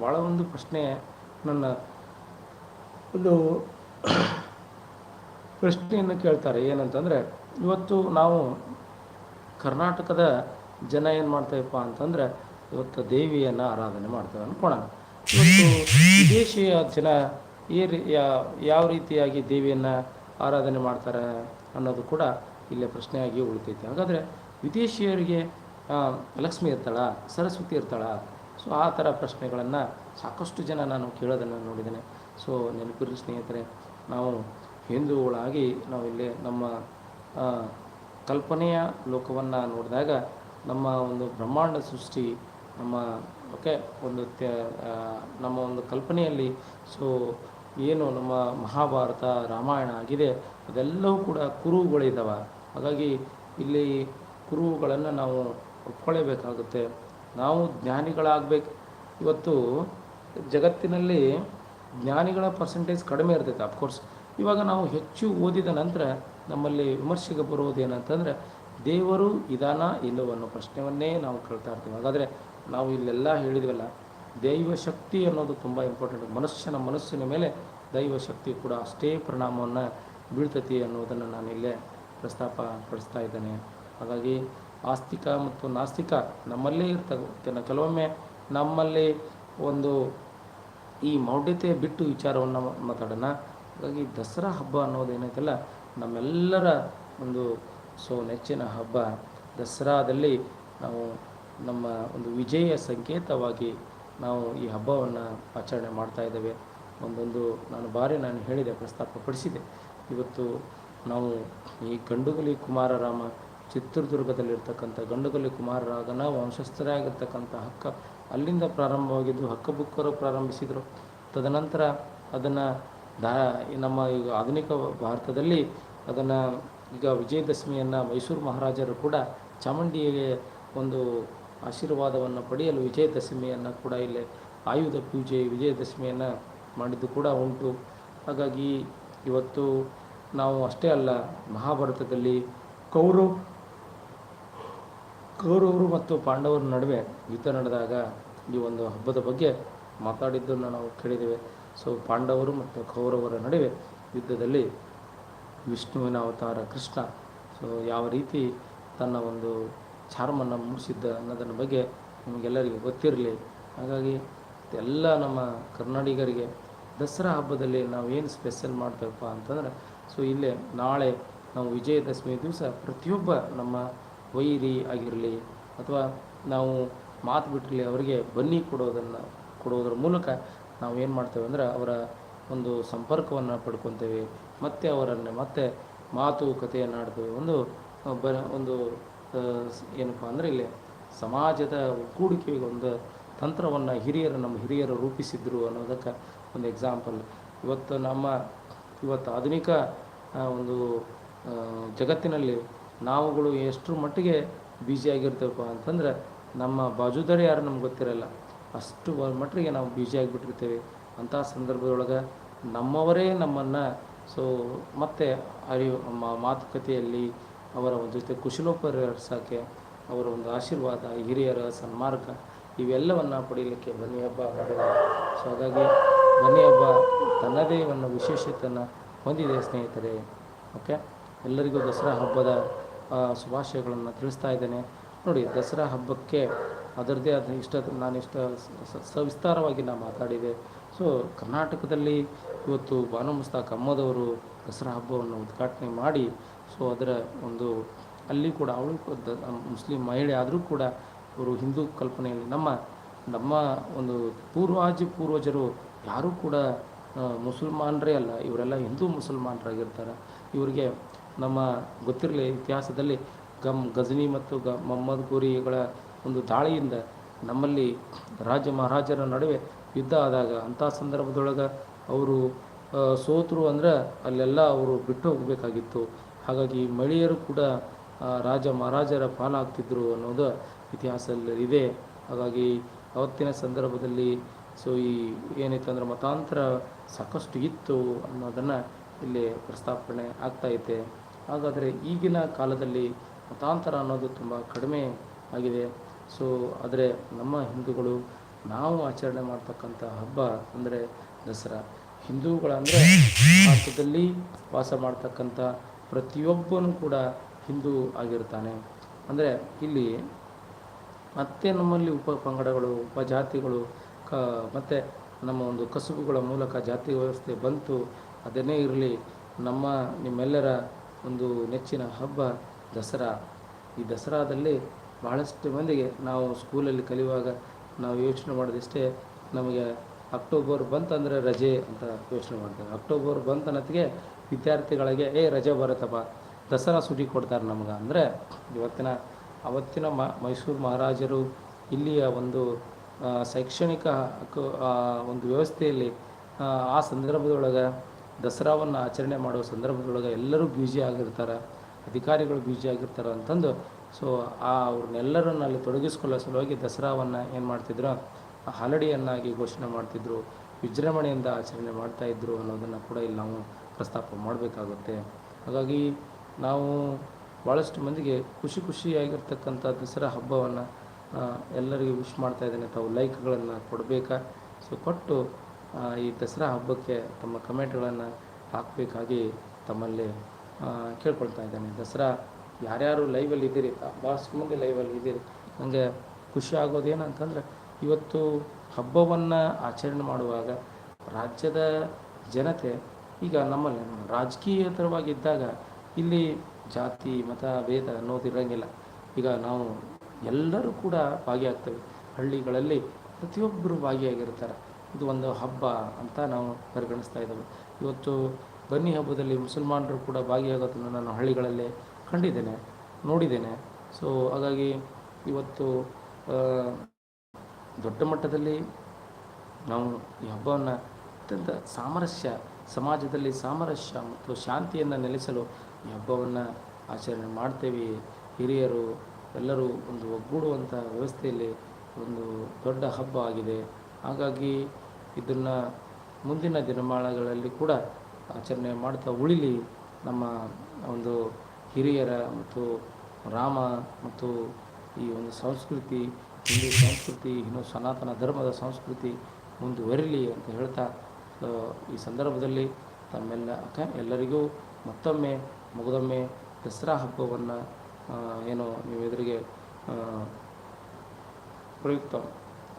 ಭಾಳ ಒಂದು ಪ್ರಶ್ನೆ ನನ್ನ ಒಂದು ಪ್ರಶ್ನೆಯನ್ನು ಕೇಳ್ತಾರೆ. ಏನಂತಂದರೆ, ಇವತ್ತು ನಾವು ಕರ್ನಾಟಕದ ಜನ ಏನು ಮಾಡ್ತೇವಪ್ಪ ಅಂತಂದರೆ ಇವತ್ತು ದೇವಿಯನ್ನು ಆರಾಧನೆ ಮಾಡ್ತೇವೆ ಅನ್ಕೋಣ ಇವತ್ತು ವಿದೇಶಿಯ ಜನ ಈ ಯಾವ ರೀತಿಯಾಗಿ ದೇವಿಯನ್ನು ಆರಾಧನೆ ಮಾಡ್ತಾರೆ ಅನ್ನೋದು ಕೂಡ ಇಲ್ಲೇ ಪ್ರಶ್ನೆಯಾಗಿ ಉಳಿತೈತೆ. ಹಾಗಾದರೆ ವಿದೇಶಿಯರಿಗೆ ಲಕ್ಷ್ಮಿ ಇರ್ತಾಳ, ಸರಸ್ವತಿ ಇರ್ತಾಳ, ಸೊ ಆ ಥರ ಪ್ರಶ್ನೆಗಳನ್ನು ಸಾಕಷ್ಟು ಜನ ನಾನು ಕೇಳೋದನ್ನು ನೋಡಿದ್ದೇನೆ. ಸೊ ನೆನಪಿರಲಿ ಸ್ನೇಹಿತರೆ, ನಾವು ಹಿಂದೂಗಳಾಗಿ ನಾವು ಇಲ್ಲಿ ನಮ್ಮ ಕಲ್ಪನೆಯ ಲೋಕವನ್ನು ನೋಡಿದಾಗ ನಮ್ಮ ಒಂದು ಬ್ರಹ್ಮಾಂಡ ಸೃಷ್ಟಿ ನಮ್ಮ ಓಕೆ ಒಂದು ನಮ್ಮ ಒಂದು ಕಲ್ಪನೆಯಲ್ಲಿ ಸೊ ಏನು ನಮ್ಮ ಮಹಾಭಾರತ, ರಾಮಾಯಣ ಆಗಿದೆ, ಅದೆಲ್ಲವೂ ಕೂಡ ಕುರುಹುಗಳಿದ್ದಾವೆ ಹಾಗಾಗಿ ಇಲ್ಲಿ ಕುರುಹುಗಳನ್ನು ನಾವು ಒಪ್ಕೊಳ್ಳೇಬೇಕಾಗುತ್ತೆ ನಾವು ಜ್ಞಾನಿಗಳಾಗಬೇಕು. ಇವತ್ತು ಜಗತ್ತಿನಲ್ಲಿ ಜ್ಞಾನಿಗಳ ಪರ್ಸೆಂಟೇಜ್ ಕಡಿಮೆ ಇರ್ತೈತೆ ಅಫ್ಕೋರ್ಸ್ ಇವಾಗ ನಾವು ಹೆಚ್ಚು ಓದಿದ ನಂತರ ನಮ್ಮಲ್ಲಿ ವಿಮರ್ಶೆಗೆ ಬರುವುದೇನಂತಂದರೆ ದೇವರು ಇದಾನ ಇಲ್ಲವೋ ಅನ್ನೋ ಪ್ರಶ್ನೆಯನ್ನೇ ನಾವು ಕೇಳ್ತಾ ಇರ್ತೀವಿ. ಹಾಗಾದರೆ ನಾವು ಇಲ್ಲೆಲ್ಲ ಹೇಳಿದ್ವಲ್ಲ, ದೈವ ಶಕ್ತಿ ಅನ್ನೋದು ತುಂಬ ಇಂಪಾರ್ಟೆಂಟ್ ಮನುಷ್ಯನ ಮನಸ್ಸಿನ ಮೇಲೆ ದೈವ ಶಕ್ತಿ ಕೂಡ ಅಷ್ಟೇ ಪರಿಣಾಮವನ್ನು ಬೀಳ್ತತಿ ಅನ್ನೋದನ್ನು ನಾನು ಇಲ್ಲೇ ಪ್ರಸ್ತಾಪ ಪಡಿಸ್ತಾ ಇದ್ದೇನೆ. ಹಾಗಾಗಿ ಆಸ್ತಿಕ ಮತ್ತು ನಾಸ್ತಿಕ ನಮ್ಮಲ್ಲೇ ಇರ್ತವೆ. ಕೆಲವೊಮ್ಮೆ ನಮ್ಮಲ್ಲಿ ಒಂದು ಈ ಮೌಢ್ಯತೆ ಬಿಟ್ಟು ವಿಚಾರವನ್ನು ಮಾತಾಡೋಣ. ಹಾಗಾಗಿ ದಸರಾ ಹಬ್ಬ ಅನ್ನೋದೇನೈತಲ್ಲ ನಮ್ಮೆಲ್ಲರ ಒಂದು ಸೊ ನೆಚ್ಚಿನ ಹಬ್ಬ. ದಸರಾದಲ್ಲಿ ನಾವು ನಮ್ಮ ಒಂದು ವಿಜಯ ಸಂಕೇತವಾಗಿ ನಾವು ಈ ಹಬ್ಬವನ್ನು ಆಚರಣೆ ಮಾಡ್ತಾ ಇದ್ದೇವೆ. ಒಂದೊಂದು ನಾನು ಬಾರಿ ನಾನು ಹೇಳಿದೆ, ಪ್ರಸ್ತಾಪಪಡಿಸಿದೆ. ಇವತ್ತು ನಾವು ಈ ಗಂಡುಗಲಿ ಕುಮಾರರಾಮ ಚಿತ್ರದುರ್ಗದಲ್ಲಿರ್ತಕ್ಕಂಥ ಗಂಡುಗಲಿ ಕುಮಾರರಾಗನ ವಂಶಸ್ಥರಾಗಿರ್ತಕ್ಕಂಥ ಹಕ್ಕ ಅಲ್ಲಿಂದ ಪ್ರಾರಂಭವಾಗಿದ್ದು ಹಕ್ಕಬುಕ್ಕರು ಪ್ರಾರಂಭಿಸಿದರು. ತದನಂತರ ಅದನ್ನು ದಾ ನಮ್ಮ ಈಗ ಆಧುನಿಕ ಭಾರತದಲ್ಲಿ ಅದನ್ನು ಈಗ ವಿಜಯದಶಮಿಯನ್ನು ಮೈಸೂರು ಮಹಾರಾಜರು ಕೂಡ ಚಾಮುಂಡಿಗೆ ಒಂದು ಆಶೀರ್ವಾದವನ್ನು ಪಡೆಯಲು ವಿಜಯದಶಮಿಯನ್ನು ಕೂಡ ಇಲ್ಲಿ ಆಯುಧ ಪೂಜೆ, ವಿಜಯದಶಮಿಯನ್ನು ಮಾಡಿದ್ದು ಕೂಡ ಉಂಟು. ಹಾಗಾಗಿ ಇವತ್ತು ನಾವು ಅಷ್ಟೇ ಅಲ್ಲ, ಮಹಾಭಾರತದಲ್ಲಿ ಕೌರವ್, ಕೌರವರು ಮತ್ತು ಪಾಂಡವರ ನಡುವೆ ಯುದ್ಧ ನಡೆದಾಗ ಈ ಒಂದು ಹಬ್ಬದ ಬಗ್ಗೆ ಮಾತಾಡಿದ್ದನ್ನು ನಾವು ಕೇಳಿದ್ದೇವೆ. ಸೊ ಪಾಂಡವರು ಮತ್ತು ಕೌರವರ ನಡುವೆ ಯುದ್ಧದಲ್ಲಿ ವಿಷ್ಣುವಿನ ಅವತಾರ ಕೃಷ್ಣ. ಸೊ ಯಾವ ರೀತಿ ತನ್ನ ಒಂದು ಚಾರ್ಮನ್ನು ಮೂಡಿಸಿದ್ದ ಅನ್ನೋದರ ಬಗ್ಗೆ ನಿಮಗೆಲ್ಲರಿಗೂ ಗೊತ್ತಿರಲಿ. ಹಾಗಾಗಿ ಎಲ್ಲ ನಮ್ಮ ಕನ್ನಡಿಗರಿಗೆ ದಸರಾ ಹಬ್ಬದಲ್ಲಿ ನಾವು ಏನು ಸ್ಪೆಷಲ್ ಮಾಡಬೇಕಪ್ಪ ಅಂತಂದರೆ ಸೊ ಇಲ್ಲೇ ನಾಳೆ ನಾವು ವಿಜಯದಶಮಿ ದಿವಸ ಪ್ರತಿಯೊಬ್ಬ ನಮ್ಮ ವೈರಿ ಆಗಿರಲಿ ಅಥವಾ ನಾವು ಮಾತು ಬಿಟ್ಟಿರಲಿ ಅವರಿಗೆ ಬನ್ನಿ ಕೊಡೋದನ್ನು, ಕೊಡೋದ್ರ ಮೂಲಕ ನಾವು ಏನು ಮಾಡ್ತೇವೆ ಅಂದ್ರೆ ಅವರ ಒಂದು ಸಂಪರ್ಕವನ್ನು ಪಡ್ಕೊತೇವೆ. ಮತ್ತು ಅವರನ್ನು ಮತ್ತೆ ಮಾತುಕತೆಯನ್ನು ಆಡ್ತೇವೆ ಒಂದು ಬ ಒಂದು ಏನಪ್ಪ ಅಂದರೆ ಇಲ್ಲಿ ಸಮಾಜದ ಒಗ್ಗೂಡಿಕೆಗೆ ಒಂದು ತಂತ್ರವನ್ನು ಹಿರಿಯರು ನಮ್ಮ ಹಿರಿಯರು ರೂಪಿಸಿದ್ರು ಅನ್ನೋದಕ್ಕೆ ಒಂದು ಎಕ್ಸಾಂಪಲ್ ಇವತ್ತು ನಮ್ಮ, ಇವತ್ತು ಆಧುನಿಕ ಒಂದು ಜಗತ್ತಿನಲ್ಲಿ ನಾವುಗಳು ಎಷ್ಟರ ಮಟ್ಟಿಗೆ ಬ್ಯುಸಿಯಾಗಿರ್ತೇವಪ್ಪ ಅಂತಂದ್ರೆ ನಮ್ಮ ಬಾಜುದಾರಿ ಯಾರು ನಮ್ಗೆ ಗೊತ್ತಿರಲ್ಲ. ಅಷ್ಟು ಮಟ್ಟಿಗೆ ನಾವು ಬ್ಯುಸಿ ಆಗಿಬಿಟ್ಟಿರ್ತೇವೆ. ಅಂಥ ಸಂದರ್ಭದೊಳಗೆ ನಮ್ಮವರೇ ನಮ್ಮನ್ನು ಸೊ ಮತ್ತೆ ಅರಿವು ಮಾತುಕತೆಯಲ್ಲಿ ಅವರ ಒಂದು ಜೊತೆ ಕುಶಲೋಪರಿಸೋಕ್ಕೆ ಅವರ ಒಂದು ಆಶೀರ್ವಾದ, ಹಿರಿಯರ ಸನ್ಮಾರ್ಗ, ಇವೆಲ್ಲವನ್ನು ಪಡೀಲಿಕ್ಕೆ ಬನ್ನಿ ಹಬ್ಬ ಮಾಡಿದೆ ಸೊ ಹಾಗಾಗಿ ಬನ್ನಿ ಹಬ್ಬ ತನ್ನದೇ ಒಂದು ವಿಶೇಷತೆಯನ್ನು ಹೊಂದಿದೆ, ಸ್ನೇಹಿತರೆ. ಓಕೆ ಎಲ್ಲರಿಗೂ ದಸರಾ ಹಬ್ಬದ ಶುಭಾಶಯಗಳನ್ನು ತಿಳಿಸ್ತಾ ಇದ್ದೇನೆ. ನೋಡಿ, ದಸರಾ ಹಬ್ಬಕ್ಕೆ ಅದರದ್ದೇ ಆದ ಇಷ್ಟ, ನಾನು ಇಷ್ಟ ಸವಿಸ್ತಾರವಾಗಿ ನಾನು ಮಾತಾಡಿದೆ. ಸೊ ಕರ್ನಾಟಕದಲ್ಲಿ ಇವತ್ತು ಭಾನುಮಸ್ತಾಕ್ ಅಮ್ಮದವರು ದಸರಾ ಹಬ್ಬವನ್ನು ಉದ್ಘಾಟನೆ ಮಾಡಿ ಸೊ ಅದರ ಒಂದು ಅಲ್ಲಿ ಕೂಡ ಅವಳು ಮುಸ್ಲಿಂ ಮಹಿಳೆ ಆದರೂ ಕೂಡ ಅವರು ಹಿಂದೂ ಕಲ್ಪನೆಯಲ್ಲಿ ನಮ್ಮ ನಮ್ಮ ಒಂದು ಪೂರ್ವಾಜಿ ಪೂರ್ವಜರು ಯಾರೂ ಕೂಡ ಮುಸಲ್ಮಾನರೇ ಅಲ್ಲ. ಇವರೆಲ್ಲ ಹಿಂದೂ ಮುಸಲ್ಮಾನರಾಗಿರ್ತಾರೆ. ಇವರಿಗೆ ನಮ್ಮ ಗೊತ್ತಿರಲಿ ಇತಿಹಾಸದಲ್ಲಿ ಗಮ್, ಗಜನಿ ಮತ್ತು ಗ, ಮೊಹಮ್ಮದ್ ಗೋರಿಗಳ ಒಂದು ದಾಳಿಯಿಂದ ನಮ್ಮಲ್ಲಿ ರಾಜ ಮಹಾರಾಜರ ನಡುವೆ ಯುದ್ಧ ಆದಾಗ ಅಂಥ ಸಂದರ್ಭದೊಳಗೆ ಅವರು ಸೋತರು ಅಂದ್ರೆ ಅಲ್ಲೆಲ್ಲ ಅವರು ಬಿಟ್ಟು ಹೋಗಬೇಕಾಗಿತ್ತು. ಹಾಗಾಗಿ ಮಹಿಳೆಯರು ಕೂಡ ರಾಜ ಮಹಾರಾಜರ ಪಾಲಾಗ್ತಿದ್ರು ಅನ್ನೋದು ಇತಿಹಾಸದಲ್ಲಿ ಇದೆ ಹಾಗಾಗಿ ಅವತ್ತಿನ ಸಂದರ್ಭದಲ್ಲಿ ಸೊ ಈ ಏನಿತ್ತು ಅಂದರೆ ಮತಾಂತರ ಸಾಕಷ್ಟು ಇತ್ತು ಅನ್ನೋದನ್ನು ಇಲ್ಲಿ ಪ್ರಸ್ತಾಪನೆ ಆಗ್ತಾ ಇದೆ. ಹಾಗಾದರೆ ಈಗಿನ ಕಾಲದಲ್ಲಿ ಮತಾಂತರ ಅನ್ನೋದು ತುಂಬ ಕಡಿಮೆ ಆಗಿದೆ. ಸೊ ಆದರೆ ನಮ್ಮ ಹಿಂದೂಗಳು ನಾವು ಆಚರಣೆ ಮಾಡ್ತಕ್ಕಂಥ ಹಬ್ಬ ಅಂದರೆ ದಸರಾ. ಹಿಂದೂಗಳಂದರೆ ಭಾರತದಲ್ಲಿ ವಾಸ ಮಾಡ್ತಕ್ಕಂಥ ಪ್ರತಿಯೊಬ್ಬನು ಕೂಡ ಹಿಂದೂ ಆಗಿರ್ತಾನೆ. ಅಂದರೆ ಇಲ್ಲಿ ಮತ್ತೆ ನಮ್ಮಲ್ಲಿ ಉಪ ಪಂಗಡಗಳು ಉಪಜಾತಿಗಳು ಕ ಮತ್ತು ನಮ್ಮ ಒಂದು ಕಸುಬುಗಳ ಮೂಲಕ ಜಾತಿ ವ್ಯವಸ್ಥೆ ಬಂತು, ಅದನ್ನೇ ಇರಲಿ ನಮ್ಮ ನಿಮ್ಮೆಲ್ಲರ ಒಂದು ನೆಚ್ಚಿನ ಹಬ್ಬ ದಸರಾ. ಈ ದಸರಾದಲ್ಲಿ ಭಾಳಷ್ಟು ಮಂದಿಗೆ ನಾವು ಸ್ಕೂಲಲ್ಲಿ ಕಲಿಯುವಾಗ ನಾವು ಯೋಚನೆ ಮಾಡೋದಿಷ್ಟೇ ನಮಗೆ ಅಕ್ಟೋಬರ್ ಬಂತಂದರೆ ರಜೆ ಅಂತ ಯೋಚನೆ ಮಾಡ್ತೇವೆ. ಅಕ್ಟೋಬರ್ ಬಂತ ಅನ್ನತ್ತಿಗೆ ವಿದ್ಯಾರ್ಥಿಗಳಿಗೆ ಏ ರಜೆ ಬರುತ್ತಪ್ಪ ದಸರಾ ಸುಟಿ ಕೊಡ್ತಾರೆ ನಮ್ಗೆ. ಅಂದರೆ ಇವತ್ತಿನ ಅವತ್ತಿನ ಮ ಮೈಸೂರು ಮಹಾರಾಜರು ಇಲ್ಲಿಯ ಒಂದು ಶೈಕ್ಷಣಿಕ ಒಂದು ವ್ಯವಸ್ಥೆಯಲ್ಲಿ ಆ, ಸಂದರ್ಭದೊಳಗೆ ದಸರಾವನ್ನು ಆಚರಣೆ ಮಾಡುವ ಸಂದರ್ಭದೊಳಗೆ ಎಲ್ಲರೂ ಬ್ಯುಸಿ ಆಗಿರ್ತಾರೆ ಅಧಿಕಾರಿಗಳು ಬ್ಯುಸಿ ಆಗಿರ್ತಾರೆ ಅಂತಂದು ಸೊ ಆ ಅವ್ರನ್ನೆಲ್ಲರನ್ನ ಅಲ್ಲಿ ತೊಡಗಿಸ್ಕೊಳ್ಳೋ ಸಲುವಾಗಿ ದಸರಾವನ್ನು ಏನು ಮಾಡ್ತಿದ್ರು ಹಾಲಡಿಯನ್ನಾಗಿ ಘೋಷಣೆ ಮಾಡ್ತಿದ್ರು ವಿಜೃಂಭಣೆಯಿಂದ ಆಚರಣೆ ಮಾಡ್ತಾ ಇದ್ರು ಅನ್ನೋದನ್ನು ಕೂಡ ಇಲ್ಲಿ ನಾವು ಪ್ರಸ್ತಾಪ ಮಾಡಬೇಕಾಗುತ್ತೆ. ಹಾಗಾಗಿ ನಾವು ಭಾಳಷ್ಟು ಮಂದಿಗೆ ಖುಷಿ ಖುಷಿಯಾಗಿರ್ತಕ್ಕಂಥ ದಸರಾ ಹಬ್ಬವನ್ನು ಎಲ್ಲರಿಗೂ ವಿಶ್ ಮಾಡ್ತಾ ಇದ್ದೇನೆ. ತಾವು ಲೈಕ್ಗಳನ್ನು ಕೊಡಬೇಕಾ? ಸೊ ಕೊಟ್ಟು ಈ ದಸರಾ ಹಬ್ಬಕ್ಕೆ ತಮ್ಮ ಕಮೆಂಟ್ಗಳನ್ನು ಹಾಕಬೇಕಾಗಿ ತಮ್ಮಲ್ಲಿ ಕೇಳ್ಕೊಳ್ತಾ ಇದ್ದೇನೆ. ದಸರಾ ಯಾರ್ಯಾರು ಲೈವಲ್ಲಿ ಇದ್ದೀರಿ ಭಾಳಷ್ಟು ಮಂದಿ ಲೈವಲ್ಲಿ ಇದ್ದೀರಿ ನನಗೆ ಖುಷಿ ಆಗೋದು ಏನಂತಂದರೆ ಇವತ್ತು ಹಬ್ಬವನ್ನು ಆಚರಣೆ ಮಾಡುವಾಗ ರಾಜ್ಯದ ಜನತೆ ಈಗ ನಮ್ಮಲ್ಲಿ ರಾಜಕೀಯೇತರವಾಗಿದ್ದಾಗ ಇಲ್ಲಿ ಜಾತಿ, ಮತ, ಭೇದ ಅನ್ನೋದು ಇರೋಂಗಿಲ್ಲ. ಈಗ ನಾವು ಎಲ್ಲರೂ ಕೂಡ ಭಾಗಿಯಾಗ್ತೇವೆ. ಹಳ್ಳಿಗಳಲ್ಲಿ ಪ್ರತಿಯೊಬ್ಬರು ಭಾಗಿಯಾಗಿರ್ತಾರೆ. ಇದು ಒಂದು ಹಬ್ಬ ಅಂತ ನಾವು ಪರಿಗಣಿಸ್ತಾ ಇದ್ದೇವೆ. ಇವತ್ತು ಬನ್ನಿ ಹಬ್ಬದಲ್ಲಿ ಮುಸಲ್ಮಾನರು ಕೂಡ ಭಾಗಿಯಾಗೋದನ್ನು ನಾನು ಹಳ್ಳಿಗಳಲ್ಲಿ ಕಂಡಿದ್ದೇನೆ, ನೋಡಿದ್ದೇನೆ. ಸೊ ಹಾಗಾಗಿ ಇವತ್ತು ದೊಡ್ಡ ಮಟ್ಟದಲ್ಲಿ ನಾವು ಈ ಹಬ್ಬವನ್ನು ಅತ್ಯಂತ ಸಾಮರಸ್ಯ ಸಮಾಜದಲ್ಲಿ ಸಾಮರಸ್ಯ ಮತ್ತು ಶಾಂತಿಯನ್ನು ನೆಲೆಸಲು ಈ ಹಬ್ಬವನ್ನು ಆಚರಣೆ ಮಾಡ್ತೇವೆ. ಹಿರಿಯರು ಎಲ್ಲರೂ ಒಂದು ಒಗ್ಗೂಡುವಂಥ ವ್ಯವಸ್ಥೆಯಲ್ಲಿ ಒಂದು ದೊಡ್ಡ ಹಬ್ಬ ಆಗಿದೆ. ಹಾಗಾಗಿ ಇದನ್ನು ಮುಂದಿನ ದಿನಮಾನಗಳಲ್ಲಿ ಕೂಡ ಆಚರಣೆ ಮಾಡ್ತಾ ಉಳಿಲಿ. ನಮ್ಮ ಒಂದು ಹಿರಿಯರ ಮತ್ತು ರಾಮ ಮತ್ತು ಈ ಒಂದು ಸಂಸ್ಕೃತಿ, ಹಿಂದೂ ಸಂಸ್ಕೃತಿ, ಇನ್ನು ಸನಾತನ ಧರ್ಮದ ಸಂಸ್ಕೃತಿ ಮುಂದುವರಿಲಿ ಅಂತ ಹೇಳ್ತಾ ಆ, ಈ ಸಂದರ್ಭದಲ್ಲಿ ತಮ್ಮೆಲ್ಲ ಅಕ್ಕ ಎಲ್ಲರಿಗೂ ಮತ್ತೊಮ್ಮೆ ಮುಗಿದೊಮ್ಮೆ ದಸರಾ ಹಬ್ಬವನ್ನು ಏನು ನೀವು ಎದುರಿಗೆ ಪ್ರಯುಕ್ತ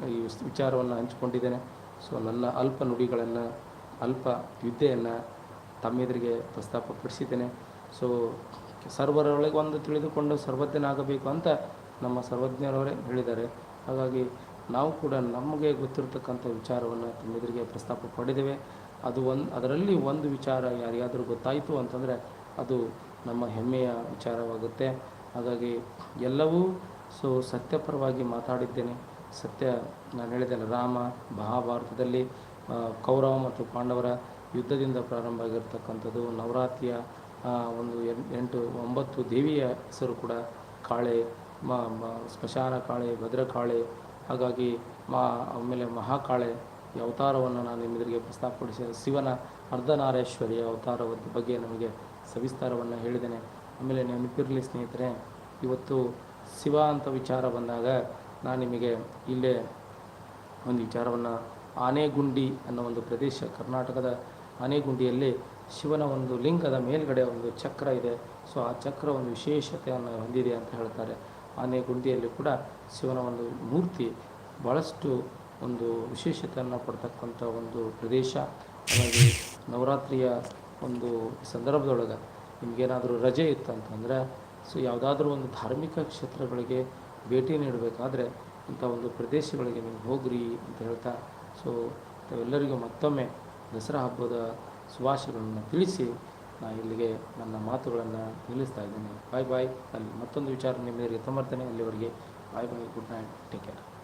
ಈ ವಿಚಾರವನ್ನು ಹಂಚಿಕೊಂಡಿದ್ದೇನೆ. ಸೊ ನನ್ನ ಅಲ್ಪ ನುಡಿಗಳನ್ನು ಅಲ್ಪ ವಿದ್ಯೆಯನ್ನು ತಮ್ಮೆದುರಿಗೆ ಪ್ರಸ್ತಾಪಪಡಿಸಿದ್ದೇನೆ. ಸೊ ಸರ್ವರೊಳಗೆ ಒಂದು ತಿಳಿದುಕೊಂಡು ಸರ್ವಜ್ಞನಾಗಬೇಕು ಅಂತ ನಮ್ಮ ಸರ್ವಜ್ಞರವರೇ ಹೇಳಿದ್ದಾರೆ. ಹಾಗಾಗಿ ನಾವು ಕೂಡ ನಮಗೆ ಗೊತ್ತಿರತಕ್ಕಂಥ ವಿಚಾರವನ್ನು ತಮ್ಮೆದುರಿಗೆ ಪ್ರಸ್ತಾಪ ಪಡೆದೇವೆ. ಅದು ಒಂದು, ಅದರಲ್ಲಿ ಒಂದು ವಿಚಾರ ಯಾರಿಗಾದರೂ ಗೊತ್ತಾಯಿತು ಅಂತಂದರೆ ಅದು ನಮ್ಮ ಹೆಮ್ಮೆಯ ವಿಚಾರವಾಗುತ್ತೆ. ಹಾಗಾಗಿ ಎಲ್ಲವೂ ಸೊ ಸತ್ಯಪರವಾಗಿ ಮಾತಾಡಿದ್ದೇನೆ. ಸತ್ಯ ನಾನು ಹೇಳಿದ್ದೆಲ್ಲ ರಾಮ, ಮಹಾಭಾರತದಲ್ಲಿ ಕೌರವ ಮತ್ತು ಪಾಂಡವರ ಯುದ್ಧದಿಂದ ಪ್ರಾರಂಭ ಆಗಿರ್ತಕ್ಕಂಥದ್ದು, ನವರಾತ್ರಿಯ ಒಂದು ಎಂಟು, ಒಂಬತ್ತು ದೇವಿಯ ಹೆಸರು ಕೂಡ ಕಾಳೆ, ಮ- ಸ್ಮಶಾನ ಕಾಳೆ ಭದ್ರಕಾಳೆ ಹಾಗಾಗಿ ಮಾ, ಆಮೇಲೆ ಮಹಾಕಾಳೆ ಈ ಅವತಾರವನ್ನು ನಾನು ನಿಮ್ಮೆದುರಿಗೆ ಪ್ರಸ್ತಾಪಪಡಿಸಿದ ಶಿವನ ಅರ್ಧನಾರೇಶ್ವರಿಯ ಅವತಾರದ ಬಗ್ಗೆ ನಮಗೆ ಸವಿಸ್ತಾರವನ್ನು ಹೇಳಿದ್ದೇನೆ. ಆಮೇಲೆ ನೆನಪಿರಲಿ ಸ್ನೇಹಿತರೆ, ಇವತ್ತು ಶಿವ ಅಂತ ವಿಚಾರ ಬಂದಾಗ ನಾನು ನಿಮಗೆ ಇಲ್ಲೇ ಒಂದು ವಿಚಾರವನ್ನು ಆನೆಗುಂಡಿ ಅನ್ನೋ ಒಂದು ಪ್ರದೇಶ, ಕರ್ನಾಟಕದ ಆನೆಗುಂಡಿಯಲ್ಲಿ ಶಿವನ ಒಂದು ಲಿಂಗದ ಮೇಲ್ಗಡೆ ಒಂದು ಚಕ್ರ ಇದೆ. ಸೊ ಆ ಚಕ್ರ ಒಂದು ವಿಶೇಷತೆಯನ್ನು ಹೊಂದಿದೆ ಅಂತ ಹೇಳ್ತಾರೆ. ಆನೆಗುಂಡಿಯಲ್ಲಿ ಕೂಡ ಶಿವನ ಒಂದು ಮೂರ್ತಿ ಭಾಳಷ್ಟು ಒಂದು ವಿಶೇಷತೆಯನ್ನು ಪಡ್ತಕ್ಕಂಥ ಒಂದು ಪ್ರದೇಶ. ಹಾಗಾಗಿ ನವರಾತ್ರಿಯ ಒಂದು ಸಂದರ್ಭದೊಳಗೆ ನಿಮಗೇನಾದರೂ ರಜೆ ಇತ್ತು ಅಂತಂದರೆ ಸೊ ಯಾವುದಾದ್ರೂ ಒಂದು ಧಾರ್ಮಿಕ ಕ್ಷೇತ್ರಗಳಿಗೆ ಭೇಟಿ ನೀಡಬೇಕಾದ್ರೆ ಇಂಥ ಒಂದು ಪ್ರದೇಶಗಳಿಗೆ ನೀವು ಹೋಗ್ರಿ ಅಂತ ಹೇಳ್ತಾ, ಸೊ ತಾವೆಲ್ಲರಿಗೂ ಮತ್ತೊಮ್ಮೆ ದಸರಾ ಹಬ್ಬದ ಶುಭಾಶಯಗಳನ್ನು ತಿಳಿಸಿ ನಾನು ಇಲ್ಲಿಗೆ ನನ್ನ ಮಾತುಗಳನ್ನು ನಿಲ್ಲಿಸ್ತಾ ಇದ್ದೇನೆ. ಬಾಯ್ ಬಾಯ್ ಅಲ್ಲಿ ಮತ್ತೊಂದು ವಿಚಾರ ನಿಮಗೆ ತಮ್ಮರ್ತೇನೆ ಅಲ್ಲಿವರೆಗೆ bye bye good night take care